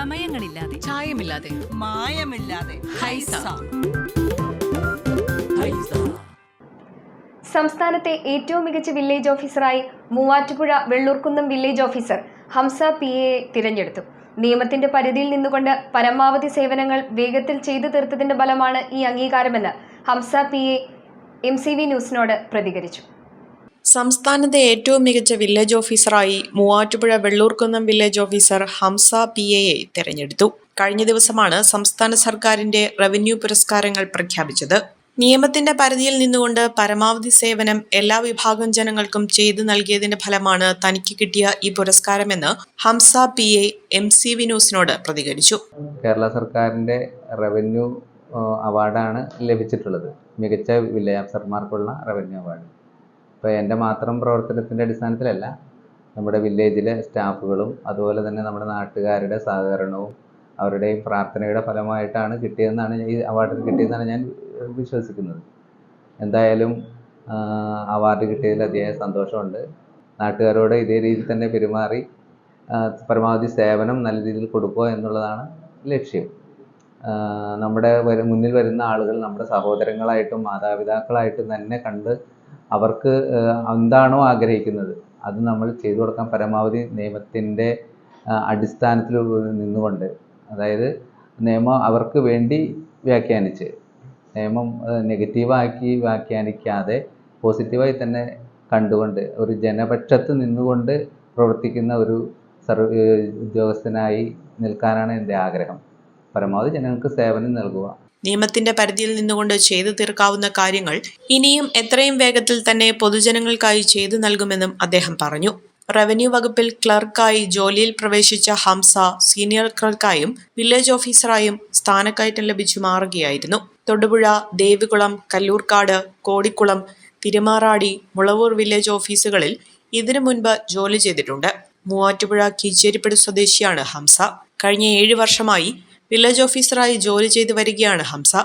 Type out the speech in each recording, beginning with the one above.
ചമയങ്ങളില്ലാതെ ചായമില്ലാതെ. മായമില്ലാതെ. ഹൈസ. സംസ്ഥാനത്തെ ഏറ്റവും മികച്ച വില്ലേജ് ഓഫീസറായി Muvattupuzha Vellurkunnam village officer Hamsa P A തിരഞ്ഞെടുത്തു. നിയമത്തിന്റെ പരിധിയിൽ നിന്നുകൊണ്ട് പരമാവധി സേവനങ്ങൾ വേഗത്തിൽ ചെയ്തു തീർത്തതിന്റെ ഫലമാണ് ഈ അംഗീകാരമെന്ന് Hamsa P A M C V ന്യൂസിനോട് പ്രതികരിച്ചു. സംസ്ഥാനത്തെ ഏറ്റവും മികച്ച വില്ലേജ് ഓഫീസറായി Muvattupuzha Vellurkunnam village officer Hamsa P എയെ തെരഞ്ഞെടുത്തു. കഴിഞ്ഞ ദിവസമാണ് സംസ്ഥാന സർക്കാരിന്റെ റവന്യൂ പുരസ്കാരങ്ങൾ പ്രഖ്യാപിച്ചത്. നിയമത്തിന്റെ പരിധിയിൽ നിന്നുകൊണ്ട് പരമാവധി സേവനം എല്ലാ വിഭാഗം ജനങ്ങൾക്കും ചെയ്തു നൽകിയതിന്റെ ഫലമാണ് തനിക്ക് കിട്ടിയ ഈ പുരസ്കാരമെന്ന് Hamsa P A M C വിനൂസിനോട് പ്രതികരിച്ചു. കേരള സർക്കാരിന്റെ റവന്യൂ അവാർഡാണ് ലഭിച്ചിട്ടുള്ളത്. മികച്ച വില്ലേജ് ഓഫീസർമാർക്കുള്ള റവന്യൂ അവാർഡ് അപ്പോൾ എന്റെ മാത്രം പ്രവർത്തനത്തിന്റെ അടിസ്ഥാനത്തിലല്ല നമ്മുടെ വില്ലേജിലെ സ്റ്റാഫുകളും അതുപോലെ തന്നെ നമ്മുടെ നാട്ടുകാരുടെ സഹകരണവും അവരുടെയും പ്രാർത്ഥനയുടെ ഫലമായിട്ടാണ് കിട്ടിയതെന്നാണ് ഈ അവാർഡ് കിട്ടിയതെന്നാണ് ഞാൻ വിശ്വസിക്കുന്നത്. എന്തായാലും അവാർഡ് കിട്ടിയതിൽ അതിയായ സന്തോഷമുണ്ട്. നാട്ടുകാരോട് ഇതേ രീതിയിൽ തന്നെ പെരുമാറി പരമാവധി സേവനം നല്ല രീതിയിൽ കൊടുക്കുക എന്നുള്ളതാണ് ലക്ഷ്യം. നമ്മുടെ മുന്നിൽ വരുന്ന ആളുകൾ നമ്മുടെ സഹോദരങ്ങളായിട്ടും മാതാപിതാക്കളായിട്ടും തന്നെ കണ്ട് അവർക്ക് എന്താണോ ആഗ്രഹിക്കുന്നത്. അത് നമ്മൾ ചെയ്തു കൊടുക്കാൻ പരമാവധി നിയമത്തിന്റെ അടിസ്ഥാനത്തിൽ നിന്നുകൊണ്ട്. അതായത് നിയമം അവർക്ക് വേണ്ടി വ്യാഖ്യാനിച്ച് നിയമം നെഗറ്റീവാക്കി വ്യാഖ്യാനിക്കാതെ പോസിറ്റീവായി തന്നെ കണ്ടുകൊണ്ട് ഒരു ജനപക്ഷത്ത് നിന്നുകൊണ്ട് പ്രവർത്തിക്കുന്ന ഒരു സർവ ഉദ്യോഗസ്ഥനായി നിൽക്കാനാണ് എന്റെ ആഗ്രഹം. പരമാവധി ജനങ്ങൾക്ക് സേവനം നൽകുക. നിയമത്തിന്റെ പരിധിയിൽ നിന്നുകൊണ്ട് ചെയ്തു തീർക്കാവുന്ന കാര്യങ്ങൾ ഇനിയും എത്രയും വേഗത്തിൽ തന്നെ പൊതുജനങ്ങൾക്കായി ചെയ്തു നൽകുമെന്നും അദ്ദേഹം പറഞ്ഞു. റവന്യൂ വകുപ്പിൽ ക്ലർക്കായി ജോലിയിൽ പ്രവേശിച്ച ഹംസ സീനിയർ ക്ലർക്കായും വില്ലേജ് ഓഫീസറായും സ്ഥാനക്കയറ്റം ലഭിച്ചു മാറുകയായിരുന്നു. തൊടുപുഴ ദേവികുളം കല്ലൂർക്കാട് കോടിക്കുളം തിരുമാറാടി മുളവൂർ വില്ലേജ് ഓഫീസുകളിൽ ഇതിനു മുൻപ് ജോലി ചെയ്തിട്ടുണ്ട്. മൂവാറ്റുപുഴ കീച്ചേരിപ്പടി സ്വദേശിയാണ് ഹംസ. കഴിഞ്ഞ ഏഴ് വർഷമായി വില്ലേജ് ഓഫീസറായി ജോലി ചെയ്തു വരികയാണ് ഹംസ.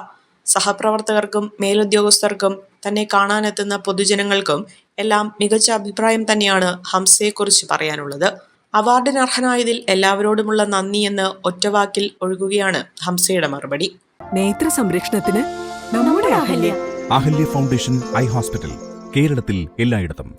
സഹപ്രവർത്തകർക്കും മേലുദ്യോഗസ്ഥർക്കും തന്നെ കാണാനെത്തുന്ന പൊതുജനങ്ങൾക്കും എല്ലാം മികച്ച അഭിപ്രായം തന്നെയാണ് ഹംസയെക്കുറിച്ച് പറയാനുള്ളത്. അവാർഡിന് അർഹനായതിൽ എല്ലാവരോടുമുള്ള നന്ദി എന്ന് ഒറ്റവാക്കിൽ ഒഴുകുകയാണ് ഹംസയുടെ മറുപടി. നേത്ര സംരക്ഷണത്തിന് നമ്മുടെ Ahalya. Ahalya foundation eye hospital കേരളത്തിൽ എല്ലായിടത്തും.